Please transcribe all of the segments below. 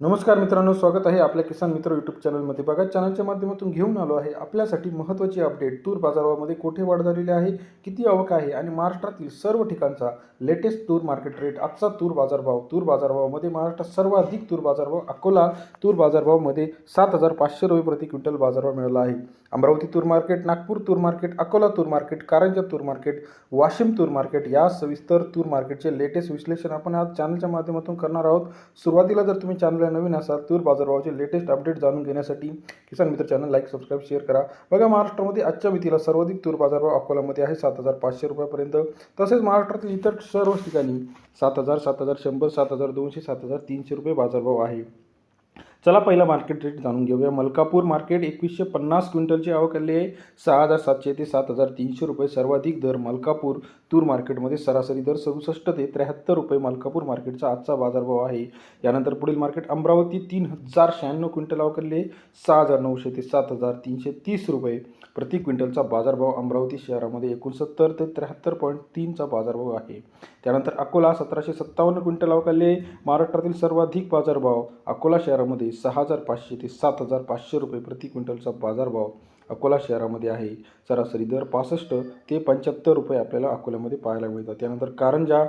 नमस्कार मित्रांनो स्वागत आहे आपल्या किसान मित्र यूट्यूब चॅनलमध्ये बघा चॅनलच्या माध्यमातून घेऊन आलो आहे आपल्यासाठी महत्त्वाची अपडेट तूर बाजारामध्ये कोठे वाढ झालेली आहे किती आवक आहे आणि महाराष्ट्रातील सर्व ठिकाणचा लेटेस्ट तूर मार्केट रेट आजचा तूर बाजारभाव तूर बाजारभावामध्ये महाराष्ट्रात सर्वाधिक तूर बाजारभाव अकोला. तूर बाजारभावामध्ये सात हजार पाचशे रुपये प्रति क्विंटल बाजारभाव मिळाला आहे. अमरावती तूर मार्केट नागपूर तूर मार्केट अकोला तूर मार्केट कारंजा तूर मार्केट वाशिम तूर मार्केट या सविस्तर तूर मार्केटचे लेटेस्ट विश्लेषण आपण आज चॅनलच्या माध्यमातून करणार आहोत. सुरुवातीला जर तुम्ही चॅनल चॅनलला नवीन असाल तूर बाजारभावाचे लेटेस्ट अपडेट जाणून घेण्यासाठी किसान मित्र चॅनल लाईक सबस्क्राईब शेअर करा. बघा महाराष्ट्रामध्ये आजच्या मितीला सर्वाधिक तूर बाजारभाव अकोल्यामध्ये आहे सात हजार पाचशे रुपयापर्यंत. तसेच महाराष्ट्रातील इतर सर्व ठिकाणी सात हजार सात हजार शंभर सात हजार दोनशे सात हजार तीनशे रुपये बाजारभाव आहे. चला पहिला मार्केट रेट जाणून घेऊया. मलकापूर मार्केट एकवीसशे पन्नास क्विंटलची आवक आली आहे. सहा हजार सातशे ते सात हजार तीनशे रुपये सर्वाधिक दर मलकापूर तूर मार्केटमध्ये सरासरी दर सदुसष्ट ते त्र्याहत्तर रुपये मलकापूर मार्केटचा आजचा बाजारभाव आहे. यानंतर पुढील मार्केट अमरावती तीन हजार शहाण्णव क्विंटल आवक आली आहे. सहा हजार नऊशे ते सात हजार तीनशे तीस रुपये प्रति क्विंटलचा बाजारभाव अमरावती शहरामध्ये एकोणसत्तर ते त्र्याहत्तर पॉईंट तीनचा बाजारभाव आहे. त्यानंतर अकोला सतराशे सत्तावन्न क्विंटल अवकाले महाराष्ट्रातील सर्वाधिक बाजारभाव अकोला शहरामध्ये सहा हजार पाचशे ते सात हजार पाचशे रुपये प्रति क्विंटलचा बाजारभाव अकोला शहरामध्ये आहे. सरासरी दर पासष्ट ते पंच्याहत्तर रुपये आपल्याला अकोल्यामध्ये पाहायला मिळतात. त्यानंतर कारंजा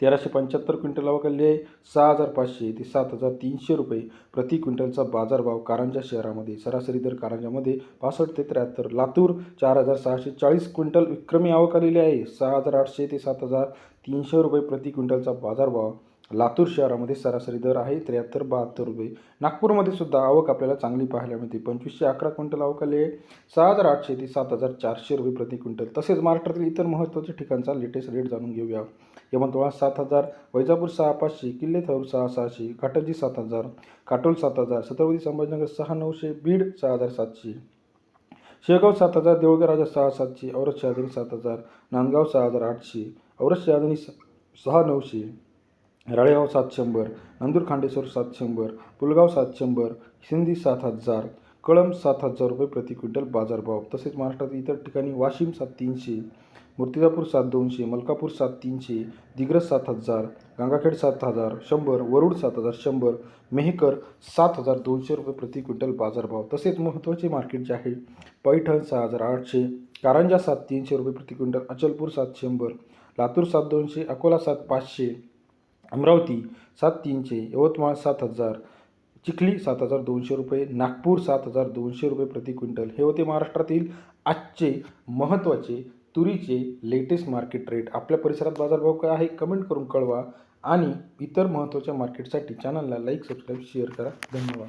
तेराशे पंच्याहत्तर क्विंटल अवकाले आहे सहा हजार पाचशे ते सात हजार तीनशे रुपये प्रति क्विंटलचा बाजारभाव कारंजा शहरामध्ये? सरासरी दर कारंजामध्ये पासष्ट ते त्र्याहत्तर. लातूर चार हजार सहाशे चाळीस क्विंटल विक्रमी आवक आलेली आहे. सहा हजार आठशे ते सात हजार तीनशे रुपये प्रति क्विंटलचा बाजारभाव लातूर शहरामध्ये सरासरी दर आहे त्र्याहत्तर बहात्तर रुपये. नागपूरमध्ये सुद्धा आवक आपल्याला चांगली पाहायला मिळते. पंचवीसशे अकरा क्विंटल आवक आली आहे. सहा हजार आठशे ते सात हजार चारशे रुपये प्रति क्विंटल. तसेच महाराष्ट्रातील इतर महत्त्वाच्या ठिकाणचा लेटेस्ट रेट जाणून घेऊया. यवतमाळ सात हजार वैजापूर सहा पाचशे किल्ले थरूर सहा सहाशे घाटंजी सात हजार काटोल सात हजार छत्रपती संभाजीनगर सहा नऊशे बीड सहा हजार सातशे शेगाव सात हजार देऊळगाव राजा सहा सातशे औरत शहाजनी सात हजार नांदगाव सहा हजार आठशे औरत शहाजनी स सहा नऊशे राळेगाव सात शंभर नंदूर खांडेश्वर सात शंभर पुलगाव सात शंभर सिंधी सात हजार कळंब सात हजार रुपये प्रति क्विंटल बाजारभाव. तसेच महाराष्ट्रातील इतर ठिकाणी वाशिम सात तीनशे मूर्तिजापूर सात दोनशे मलकापूर सात तीनशे दिग्रस सात हजार गंगाखेड सात हजार शंभर वरुड सात हजार शंभर मेहकर सात हजार दोनशे रुपये प्रति क्विंटल बाजारभाव. तसेच महत्त्वाचे मार्केट जे आहे पैठण सहा हजार आठशे कारंजा सात तीनशे रुपये प्रति क्विंटल अचलपूर सात शंभर लातूर सात दोनशे अकोला सात पाचशे अमरावती सात तीनशे यवतमाळ सात हजार चिखली सात हजार दोनशे रुपये नागपूर सात हजार दोनशे रुपये प्रति क्विंटल. हे होते महाराष्ट्रातील आजचे महत्त्वाचे तुरीचे लेटेस्ट मार्केट रेट आपल्या परिसरात बाजारभाव काय आहे कमेंट करून कळवा. आणि इतर महत्त्वाच्या मार्केटसाठी चॅनलला लाईक सबस्क्राईब शेअर करा. धन्यवाद.